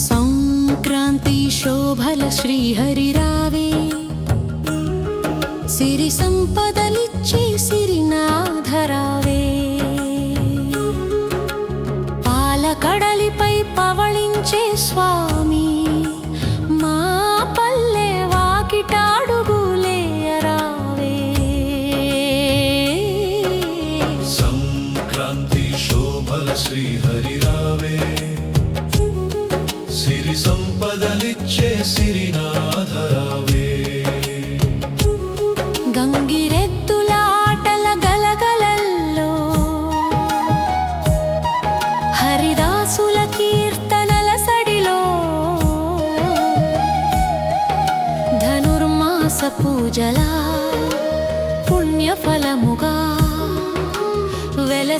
సంక్రాంతి శోభల శ్రీహరిరావే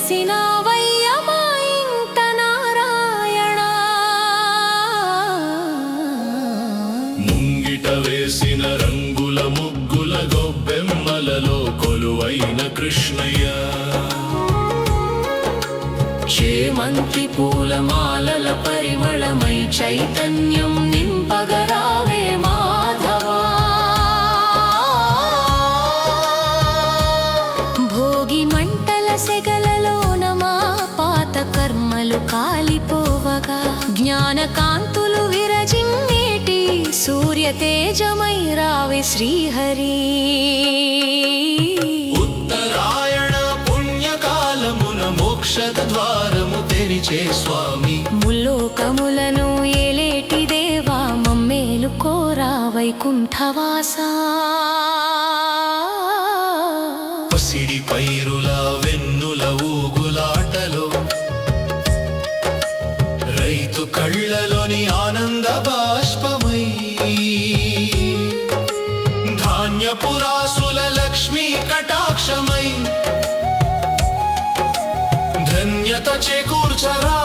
వెలసిన వయ్యమా ఇంట నారాయణ. ముంగిట వేసిన రంగుల ముగ్గుల గొబ్బెమ్మలలో కొలువైన కృష్ణయ్య. చేమంతి పూలమాలల పరిమళమై చైతన్యం నింపగరావే మాధవా. భోగి మంటల మా పాత కర్మలు కాలిపోవగా జ్ఞాన కాంతులు విరజిమ్మేటి సూర్య తేజమై రావే శ్రీహరి. ఉత్తరాయణ పుణ్యకాలమున మోక్ష ద్వారము తెరిచే స్వామి. ముల్లోకములను ఏలేటి దేవా మమ్మేలు కోరా వైకుంఠవాసా. పసిడి పైరుల వెన్నుల ఊగులాటలో చేకూర్చరా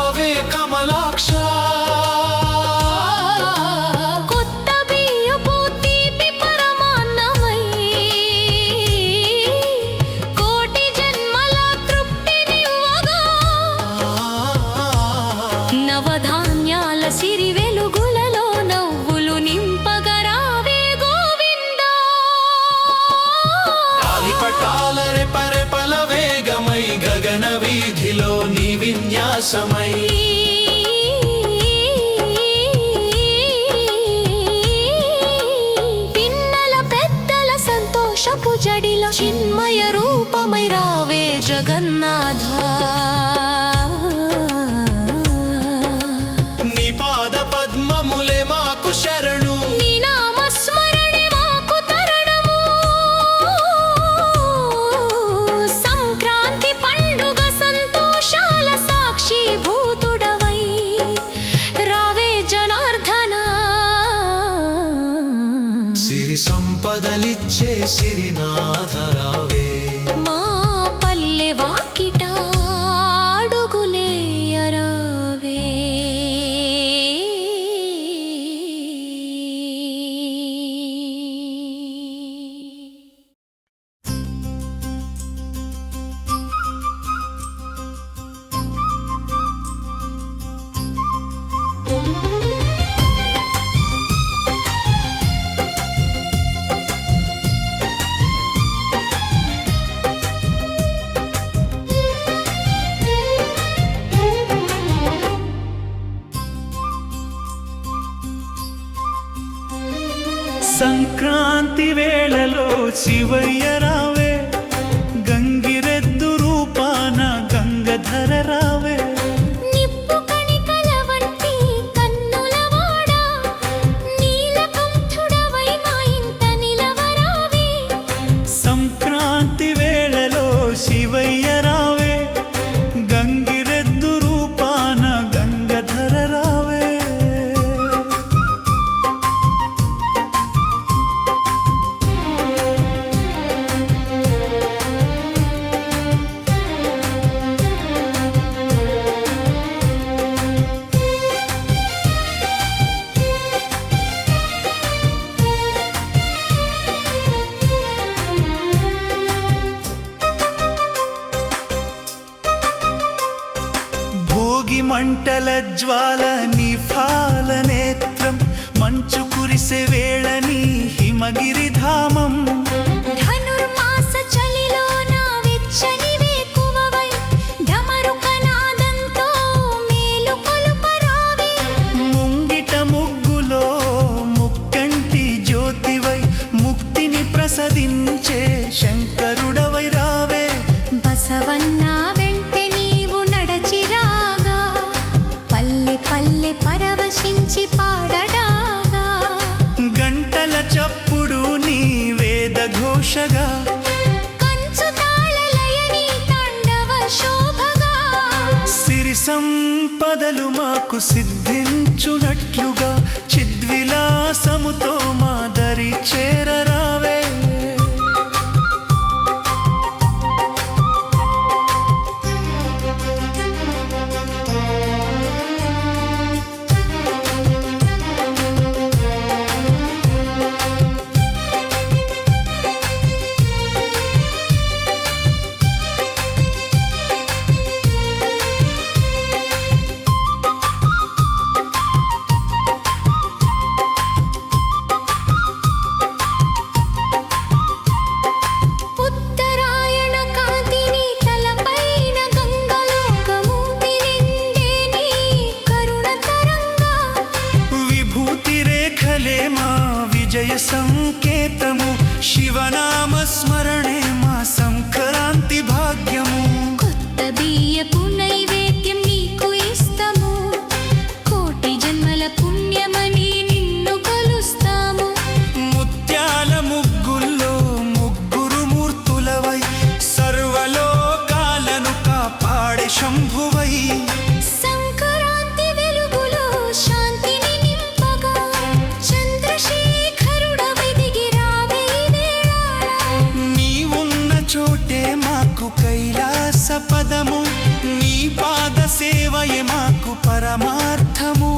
విన్యాసమై పిన్నల పెద్దల సంతోషపు జడిలో చిన్మయ రూపమై రావే జగన్నాథ. శివయ్య రావే గంగిరెద్దు రూపాన గంగధర రావే సంక్రాంతి వేళలో శివయ్య మంటల జ్వాల నిఫాల నేత్రం మంచు కురిసే వేళని హిమగిరిధామం ప్రసదించే శంకరుడవై రావే. బసవన్న సంపదలు మాకు సిద్ధించునట్లుగా చిద్విలాసముతో మాదరి చేరరావ. మాకు కైలాస పదము నీ పాద సేవయే మాకు పరమార్థము.